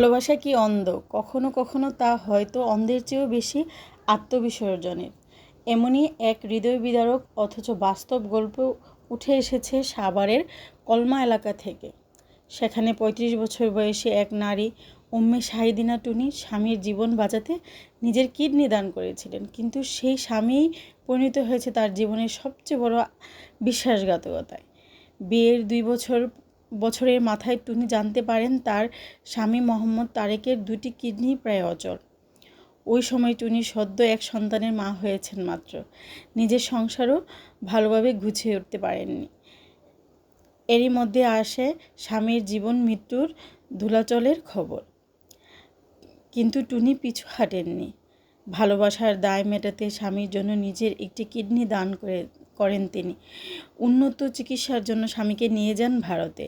ভালোবাসা কি অন্ধ? কখনো কখনো তা হয়তো অন্ধের চেয়েও বেশি আত্মবিসর্জনের। এমনই এক হৃদয় বিদারক অথচ বাস্তব গল্প উঠে এসেছে সাভারের কলমা এলাকা থেকে। সেখানে পঁয়ত্রিশ বছর বয়সী এক নারী উম্মে শাহিদিনা টুনি স্বামীর জীবন বাঁচাতে নিজের কিডনি দান করেছিলেন। কিন্তু সেই স্বামীই পরিণত হয়েছে তার জীবনের সবচেয়ে বড় বিশ্বাসঘাতকতায়। বিয়ের দুই বছর বছরের মাথায় টুনি জানতে পারেন তার স্বামী মোহাম্মদ তারেকের দুটি কিডনি প্রায় অচল। ওই সময় টুনি সদ্য এক সন্তানের মা হয়েছেন মাত্র। নিজের সংসারও ভালোভাবে গুছিয়ে উঠতে পারেননি। এরই মধ্যে আসে স্বামীর জীবন মৃত্যুর ধুলাচলের খবর। কিন্তু টুনি পিছু হাঁটেননি। ভালোবাসার দায় মেটাতে স্বামীর জন্য নিজের একটি কিডনি দান করে করেন তিনি। উন্নত চিকিৎসার জন্য স্বামীকে নিয়ে যান ভারতে।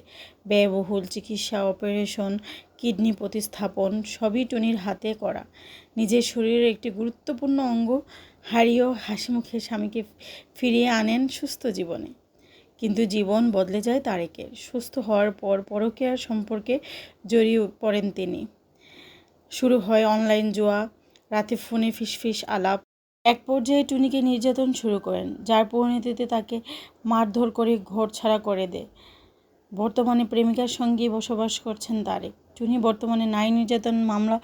ব্যয়বহুল চিকিৎসা অপারেশন, কিডনি প্রতিস্থাপন সবই টুনির হাতে করা। নিজের শরীরের একটি গুরুত্বপূর্ণ অঙ্গ হারিয়েও হাসি মুখে স্বামীকে ফিরিয়ে আনেন সুস্থ জীবনে। কিন্তু জীবন বদলে যায় তারেকের। সুস্থ হওয়ার পর পরকীয়ার সম্পর্কে জড়িয়ে পড়েন তিনি। শুরু হয় অনলাইন জোয়া, রাতে ফোনে ফিসফিস আলাপ এক পর্যায়ে টুনিকে নির্যাতন শুরু করেন, যার পরিণতিতে তাকে মারধর করে ঘর ছাড়া করে দেয়। বর্তমানে প্রেমিকার সঙ্গে বসবাস করছেন তারেক। টুনি বর্তমানে নারী নির্যাতন মামলা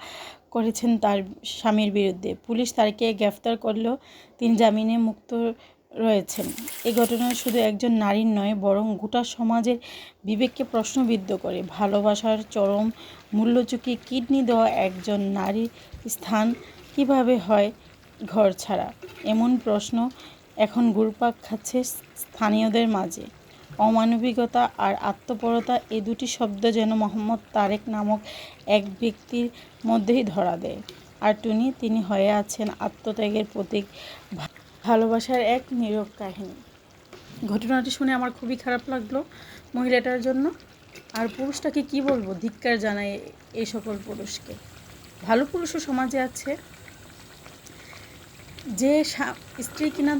করেছেন তার স্বামীর বিরুদ্ধে। পুলিশ তাকে গ্রেফতার করলেও তিনি জামিনে মুক্ত রয়েছেন। এই ঘটনা শুধু একজন নারীর নয়, বরং গোটা সমাজের বিবেককে প্রশ্নবিদ্ধ করে। ভালোবাসার চরম মূল্য চুকিয়ে কিডনি দেওয়া একজন নারীর স্থান কীভাবে হয় ঘর ছাড়া। এমন প্রশ্ন এখন ঘুরপাক খাচ্ছে স্থানীয়দের মাঝে। অমানবিকতা আর আত্মপরতা এ দুটি শব্দ যেন মোহাম্মদ তারেক নামক এক ব্যক্তির মধ্যেই ধরা দেয়। আর টুনি, তিনি হয়ে আছেন আত্মত্যাগের প্রতীক, ভালোবাসার এক নীরব কাহিনী। ঘটনাটি শুনে আমার খুবই খারাপ লাগল মহিলাটার জন্য। আর পুরুষটাকে কি বলব? ধিক্কার জানায় এই সকল পুরুষকে। ভালো পুরুষও সমাজে আছে যে স্ত্রী কিনা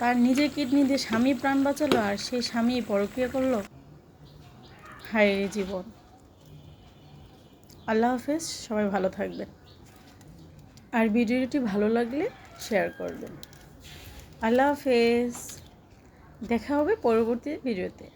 তার নিজের কিডনি দিয়ে স্বামী প্রাণ বাঁচালো আর সেই স্বামী পরক্রিয়া করল, হায় জীবন। আল্লাহ হাফেজ, সবাই ভালো থাকবেন। আর ভিডিওটি ভালো লাগলে শেয়ার করবেন। আল্লাহ হাফেজ। দেখা হবে পরবর্তী ভিডিওতে।